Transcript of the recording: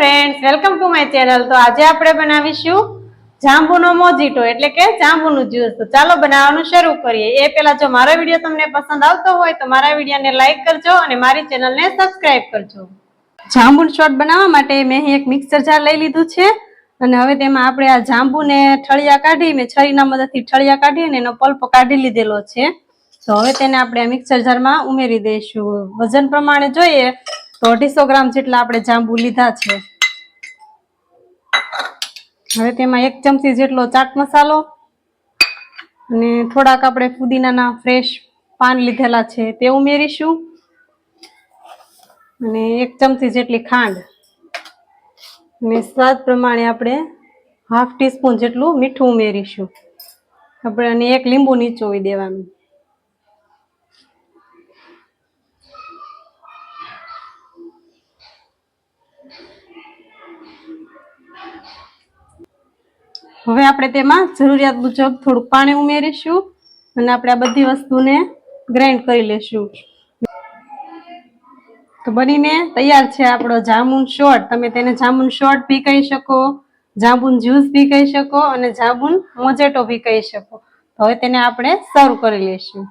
Friends welcome to my channel તો આજે આપણે બનાવીશું જાંબુનો મોજીટો, એટલે કે જાંબુનું જ્યુસ તો ચાલો બનાવવાનું શરૂ કરીએ. એ પહેલા જો મારો વીડિયો તમને પસંદ આવતો હોય, તો મારા વિડીયોને લાઈક કરજો અને મારી ચેનલને સબસ્ક્રાઇબ કરજો. જાંબુન શોટ બનાવવા માટે મેં અહીં એક મિક્સર જાર લઈ લીધું છે. અને હવે તેમાં આપણે આ જાંબુને ઠળિયા કાઢી, મેં છરીના મદદથી ઠળિયા કાઢી અને એનો પલ્પ કાઢી લીધેલો છે. તો હવે તેને આપણે મિક્સર જારમાં ઉમેરી દઈશું. વજન પ્રમાણે જોઈએ અઢીસો ગ્રામ જેટલા આપણે જાંબુ લીધા છે. હવે તેમાં એક ચમચી જેટલો ચાટ મસાલો અને થોડાક આપણે ફુદીનાના ફ્રેશ પાન લીધેલા છે તે ઉમેરીશું. અને એક ચમચી જેટલી ખાંડ. અને સ્વાદ પ્રમાણે આપણે હાફ ટીસ્પૂન જેટલું મીઠું ઉમેરીશું. આપણે અને એક લીંબુ નીચોવી દેવાનું. હવે આપણે તેમાં જરૂરિયાત મુજબ થોડુંક પાણી ઉમેરીશું અને આપણે આ બધી વસ્તુને ગ્રાઇન્ડ કરી લેશું. તો બનીને તૈયાર છે આપણો જામુન શોર્ટ તમે તેને જામુન શોર્ટ બી કહી શકો, જાંબુન જ્યુસ બી કહી શકો અને જાંબુન મોજેટો બી કહી શકો. હવે તેને આપણે સર્વ કરી લેશું.